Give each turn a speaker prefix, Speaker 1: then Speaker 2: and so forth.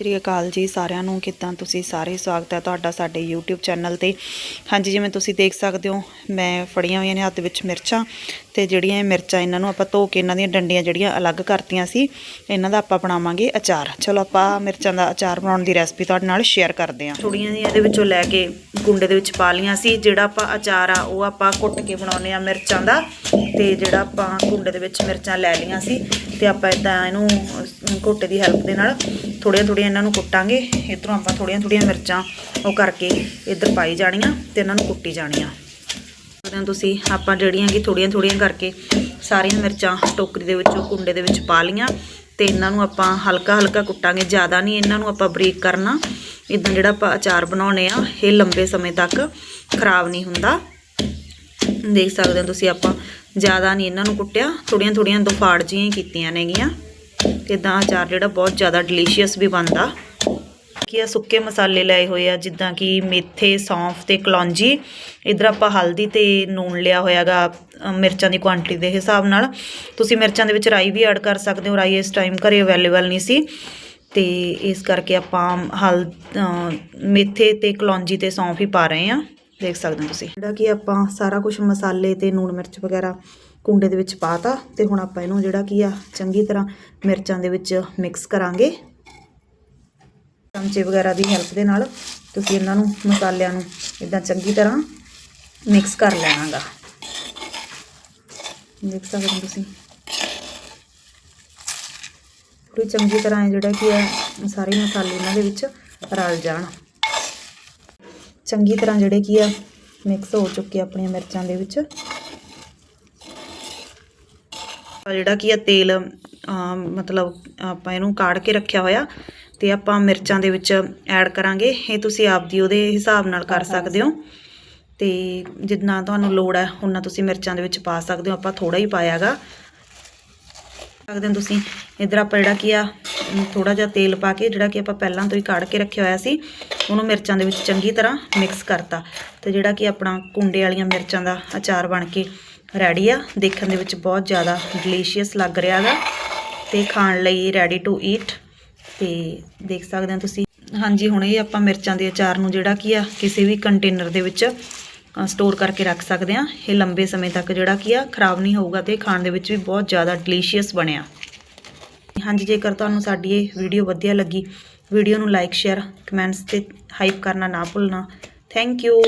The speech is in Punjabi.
Speaker 1: ਸ਼੍ਰੀ ਅਕਾਲ ਜੀ ਸਾਰਿਆਂ ਨੂੰ, ਕਿੱਦਾਂ ਤੁਸੀਂ ਸਾਰੇ? ਸਵਾਗਤ ਹੈ ਤੁਹਾਡਾ ਸਾਡੇ YouTube ਚੈਨਲ ਤੇ। ਹਾਂਜੀ, ਜਿਵੇਂ ਤੁਸੀਂ ਦੇਖ ਸਕਦੇ ਹੋ, ਮੈਂ ਫੜੀਆਂ ਹੋਈਆਂ ਨੇ ਹੱਥ ਵਿੱਚ ਮਿਰਚਾਂ ਤੇ ਜਿਹੜੀਆਂ ਇਹ ਮਿਰਚਾਂ ਇਹਨਾਂ ਨੂੰ ਆਪਾਂ ਧੋ ਕੇ ਇਹਨਾਂ ਦੀਆਂ ਡੰਡੀਆਂ ਜਿਹੜੀਆਂ ਅਲੱਗ ਕਰਤੀਆਂ ਸੀ, ਇਹਨਾਂ ਦਾ ਆਪਾਂ ਬਣਾਵਾਂਗੇ ਅਚਾਰ। ਚਲੋ ਆਪਾਂ ਮਿਰਚਾਂ ਦਾ ਅਚਾਰ ਬਣਾਉਣ ਦੀ ਰੈਸਪੀ ਤੁਹਾਡੇ ਨਾਲ ਸ਼ੇਅਰ ਕਰਦੇ ਹਾਂ। ਥੋੜੀਆਂ ਜਿਹੀਆਂ ਇਹਦੇ ਵਿੱਚੋਂ ਲੈ ਕੇ ਗੁੰਡੇ ਦੇ ਵਿੱਚ ਪਾ ਲੀਆਂ ਸੀ, ਜਿਹੜਾ ਆਪਾਂ ਅਚਾਰ ਆ, ਉਹ ਆਪਾਂ ਕੁੱਟ ਕੇ ਬਣਾਉਨੇ ਆ ਮਿਰਚਾਂ ਦਾ ਤੇ ਜਿਹੜਾ ਆਪਾਂ ਗੁੰਡੇ ਦੇ ਵਿੱਚ ਮਿਰਚਾਂ ਲੈ ਲੀਆਂ ਸੀ ਤੇ ਆਪਾਂ ਇਦਾਂ ਇਹਨੂੰ ਘੋਟੇ ਦੀ ਹੈਲਪ ਦੇ ਨਾਲ ਥੋੜੀਆਂ ਥੋੜੀਆਂ ਇਹਨਾਂ ਨੂੰ ਕੁੱਟਾਂਗੇ, ਇਧਰੋਂ ਆਪਾਂ ਥੋੜੀਆਂ ਥੋੜੀਆਂ ਮਿਰਚਾਂ ਉਹ ਕਰਕੇ ਇੱਧਰ ਪਾਈ ਜਾਣੀਆਂ ਤੇ ਇਹਨਾਂ ਨੂੰ ਕੁੱਟੀ ਜਾਣੀਆਂ। ਉਹਨਾਂ ਤੁਸੀਂ ਆਪਾਂ ਜਿਹੜੀਆਂ ਕਿ ਥੋੜੀਆਂ ਥੋੜੀਆਂ ਕਰਕੇ ਸਾਰੀਆਂ ਮਿਰਚਾਂ ਟੋਕਰੀ ਦੇ ਵਿੱਚੋਂ ਕੁੰਡੇ ਦੇ ਵਿੱਚ ਪਾ ਲੀਆਂ ਤੇ ਇਹਨਾਂ ਨੂੰ ਆਪਾਂ ਹਲਕਾ ਹਲਕਾ ਕੁੱਟਾਂਗੇ, ਜ਼ਿਆਦਾ ਨਹੀਂ ਇਹਨਾਂ ਨੂੰ ਆਪਾਂ ਬਰੀਕ ਕਰਨਾ। ਇਦਾਂ ਜਿਹੜਾ ਆਪਾਂ ਅਚਾਰ ਬਣਾਉਣੇ ਆ ਇਹ ਲੰਬੇ ਸਮੇਂ ਤੱਕ ਖਰਾਬ ਨਹੀਂ ਹੁੰਦਾ। ਦੇਖ ਸਕਦੇ ਹੋ ਤੁਸੀਂ ਆਪਾਂ, ਜ਼ਿਆਦਾ ਨਹੀਂ ਇਹਨਾਂ ਨੂੰ ਕੁੱਟਿਆ ਥੋੜੀਆਂ ਥੋੜੀਆਂ ਦੁਫਾੜ ਜਿਹੀਆਂ ਹੀ ਕੀਤੀਆਂ ਨੇਗੀਆਂ। ਇਦਾਂ ਅਚਾਰ ਜਿਹੜਾ ਬਹੁਤ ਜ਼ਿਆਦਾ ਡਿਲੀਸ਼ੀਅਸ ਵੀ ਬਣਦਾ। ਕੀ ਆ ਸੁੱਕੇ ਮਸਾਲੇ ਲਏ ਹੋਏ ਆ, ਜਿੱਦਾਂ ਕਿ ਮੇਥੇ, ਸੌਂਫ ਤੇ ਕਲੌਂਜੀ। ਇਧਰ ਆਪਾਂ ਹਲਦੀ ਤੇ ਨੂਣ ਲਿਆ ਹੋਇਆਗਾ ਮਿਰਚਾਂ ਦੀ ਕੁਆਂਟੀਟੀ ਦੇ ਹਿਸਾਬ ਨਾਲ। ਤੁਸੀਂ ਮਿਰਚਾਂ ਦੇ ਵਿੱਚ ਰਾਈ ਵੀ ਐਡ ਕਰ ਸਕਦੇ ਹੋ, ਰਾਈ ਇਸ ਟਾਈਮ ਘਰੇ ਅਵੇਲੇਬਲ ਨਹੀਂ ਸੀ। ਤੇ ਇਸ ਕਰਕੇ ਆਪਾਂ ਹਲ ਮੇਥੇ ਤੇ ਕਲੌਂਜੀ ਤੇ ਸੌਂਫ ਹੀ ਪਾ ਰਹੇ ਆ। ਦੇਖ ਸਕਦੇ ਹੋ ਤੁਸੀਂ। ਜਿਹੜਾ ਕਿ ਆਪਾਂ ਸਾਰਾ ਕੁਝ ਮਸਾਲੇ ਤੇ ਨੂਣ ਮਿਰਚ ਵਗੈਰਾ ਕੁੰਡੇ ਦੇ ਵਿੱਚ ਪਾਤਾ ਤੇ ਹੁਣ ਆਪਾਂ ਇਹਨੂੰ ਜਿਹੜਾ ਕੀ ਆ, ਚੰਗੀ ਤਰ੍ਹਾਂ ਮਿਰਚਾਂ ਦੇ ਵਿੱਚ ਮਿਕਸ ਕਰਾਂਗੇ। ਚਮਚੇ ਵਗੈਰਾ ਦੀ ਹੈਲਪ ਦੇ ਨਾਲ ਤੁਸੀਂ ਇਹਨਾਂ ਨੂੰ ਮਸਾਲਿਆਂ ਨੂੰ ਇਦਾਂ ਚੰਗੀ ਤਰ੍ਹਾਂ ਮਿਕਸ ਕਰ ਲੈਣਾਗਾ। ਦੇਖ ਸਕਦੇ ਹੋ ਤੁਸੀਂ। ਪੂਰੀ ਚੰਗੀ ਤਰ੍ਹਾਂ ਜਿਹੜਾ ਕੀ ਹੈ ਸਾਰੇ ਮਸਾਲੇ ਇਹਨਾਂ ਦੇ ਵਿੱਚ ਰਲ ਜਾਣ। ਚੰਗੀ ਤਰ੍ਹਾਂ ਜਿਹੜੇ ਕੀ ਆ ਮਿਕਸ ਹੋ ਚੁੱਕੇ ਆਪਣੀਆਂ ਮਿਰਚਾਂ ਦੇ ਵਿੱਚ। ਜਿਹੜਾ ਕੀ ਆ ਤੇਲ ਮਤਲਬ ਆਪਾਂ ਇਹਨੂੰ ਕਾੜ ਕੇ ਰੱਖਿਆ ਹੋਇਆ ਤੇ ਆਪਾਂ ਮਿਰਚਾਂ ਦੇ ਵਿੱਚ ਐਡ ਕਰਾਂਗੇ। ਇਹ ਤੁਸੀਂ ਆਪਦੀ ਉਹਦੇ ਹਿਸਾਬ ਨਾਲ ਕਰ ਸਕਦੇ ਹੋ। ਤੇ ਜਿੰਨਾ ਤੁਹਾਨੂੰ ਲੋੜ ਹੈ ਉਨਾ ਤੁਸੀਂ ਮਿਰਚਾਂ ਦੇ ਵਿੱਚ ਪਾ ਸਕਦੇ ਹੋ। ਆਪਾਂ ਥੋੜਾ ਹੀ ਪਾਇਆਗਾ ਸਕਦੇ ਹੋ ਤੁਸੀਂ। ਇਧਰ ਆਪਾਂ ਜਿਹੜਾ ਕੀ ਆ ਥੋੜਾ ਜਿਹਾ ਤੇਲ ਪਾ ਕੇ ਜਿਹੜਾ ਕਿ ਆਪਾਂ ਪਹਿਲਾਂ ਤੋਂ ਹੀ ਕਾੜ ਕੇ ਰੱਖਿਆ ਹੋਇਆ ਸੀ ਉਹਨੂੰ ਮਿਰਚਾਂ ਦੇ ਵਿੱਚ ਚੰਗੀ ਤਰ੍ਹਾਂ ਮਿਕਸ ਕਰਤਾ। ਤੇ ਜਿਹੜਾ ਕਿ ਆਪਣਾ ਕੁੰਡੇ ਵਾਲੀਆਂ ਮਿਰਚਾਂ ਦਾ ਅਚਾਰ ਬਣ ਕੇ ਰੈਡੀ ਆ। ਦੇਖਣ ਦੇ ਵਿੱਚ ਬਹੁਤ ਜ਼ਿਆਦਾ ਡਿਲੀਸ਼ੀਅਸ ਲੱਗ ਰਿਹਾ ਗਾ। ਤੇ ਖਾਣ ਲਈ ਰੈਡੀ ਟੂ ਈਟ ਤੇ ਦੇਖ ਸਕਦੇ ਹੋ ਤੁਸੀਂ। ਹਾਂਜੀ, ਹੁਣ ਇਹ ਆਪਾਂ ਮਿਰਚਾਂ ਦੇ ਅਚਾਰ ਨੂੰ ਜਿਹੜਾ ਕੀ ਆ, ਕਿਸੇ ਵੀ ਕੰਟੇਨਰ ਦੇ ਵਿੱਚ ਸਟੋਰ ਕਰਕੇ ਰੱਖ ਸਕਦੇ ਆ। ਇਹ ਲੰਬੇ ਸਮੇਂ ਤੱਕ ਜਿਹੜਾ ਕੀ ਆ, ਖਰਾਬ ਨਹੀਂ ਹੋਊਗਾ ਤੇ ਖਾਣ ਦੇ ਵਿੱਚ ਵੀ ਬਹੁਤ ਜ਼ਿਆਦਾ ਡਿਲੀਸ਼ੀਅਸ ਬਣਿਆ। ਹਾਂਜੀ, ਜੇਕਰ ਤੁਹਾਨੂੰ ਸਾਡੀ ਇਹ ਵੀਡੀਓ ਵਧੀਆ ਲੱਗੀ ਵੀਡੀਓ ਨੂੰ ਲਾਈਕ ਸ਼ੇਅਰ ਕਮੈਂਟਸ ਤੇ ਹਾਈਪ ਕਰਨਾ ਨਾ ਭੁੱਲਣਾ। Thank you